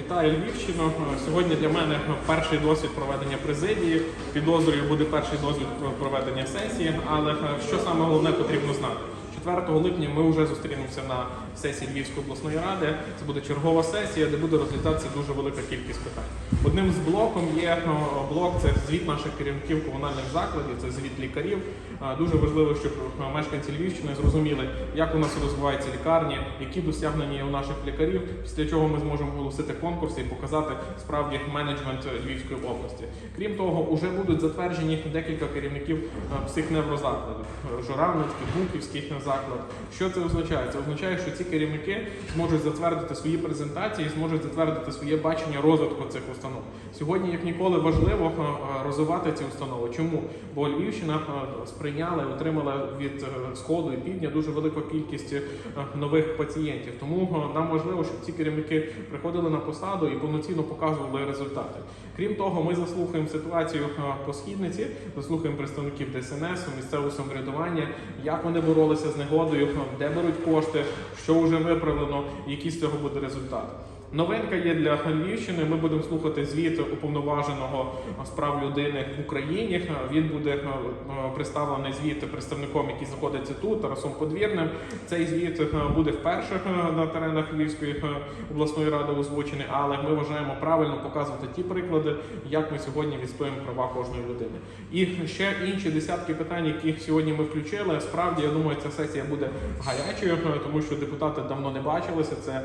Вітаю Львівщину. Сьогодні для мене перший досвід проведення президії. Підозрюю, буде перший досвід проведення сесії. Але що саме головне потрібно знати? 4 липня ми вже зустрінемося на сесії Львівської обласної ради. Це буде чергова сесія, де буде розглядатися дуже велика кількість питань. Одним з блоком є е, блок це звіт наших керівників комунальних закладів, це звіт лікарів. Дуже важливо, щоб е, мешканці Львівщини зрозуміли, як у нас розвиваються лікарні, які досягнення є у наших лікарів, після чого ми зможемо оголосити конкурси і показати справді менеджмент Львівської області. Крім того, вже будуть затверджені декілька керівників психневрозакладів, Журавницький, Буківський заклад. Що це означає? Це означає, що ці керівники зможуть затвердити свої презентації, зможуть затвердити своє бачення розвитку цих установ. Сьогодні, як ніколи, важливо е, розвивати ці установи. Чому? Бо Львівщина е, сприйняла і отримала від е, сходу і півдня дуже велику кількість е, нових пацієнтів. Тому нам важливо, щоб ці керівники приходили на посаду і повноцінно показували результати. Крім того, ми заслухаємо ситуацію по східниці, заслухаємо представників ДСНС, місцевого самоврядування, як вони боролися з негодою, де беруть кошти, що вже виправлено, який з цього буде результат. Новинка є для Львівщини. Ми будемо слухати звіт уповноваженого з прав людини в Україні. Він буде е, представлений звіт представником, який знаходиться тут, Тарасом Подвірним. Цей звіт е, буде вперше е, на теренах Львівської обласної ради озвучений, але ми вважаємо правильно показувати ті приклади, як ми сьогодні відстоїмо права кожної людини. І ще інші десятки питань, які сьогодні ми включили. Справді, я думаю, ця сесія буде гарячою, тому що депутати давно не бачилися. Це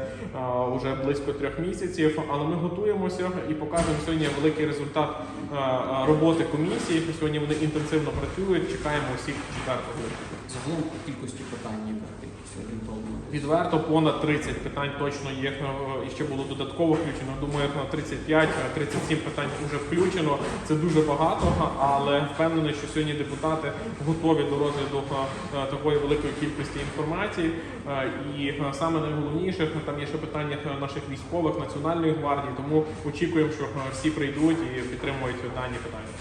вже близько трьох місяців. Але ми готуємося і покажемо сьогодні великий результат е, е, роботи комісії. Сьогодні вони інтенсивно працюють. Чекаємо всіх четвертого. Загалом кількості питань, орієнтовно. Відверто понад 30 питань точно є е, і ще було додатково включено. Думаю, на 35, е, 37 питань вже включено. Це дуже багато, але впевнений, що сьогодні депутати готові до розгляду е, такої великої кількості інформації. І саме найголовніше там є ще питання наших військових національної гвардії. Тому очікуємо, що всі прийдуть і підтримують дані питання.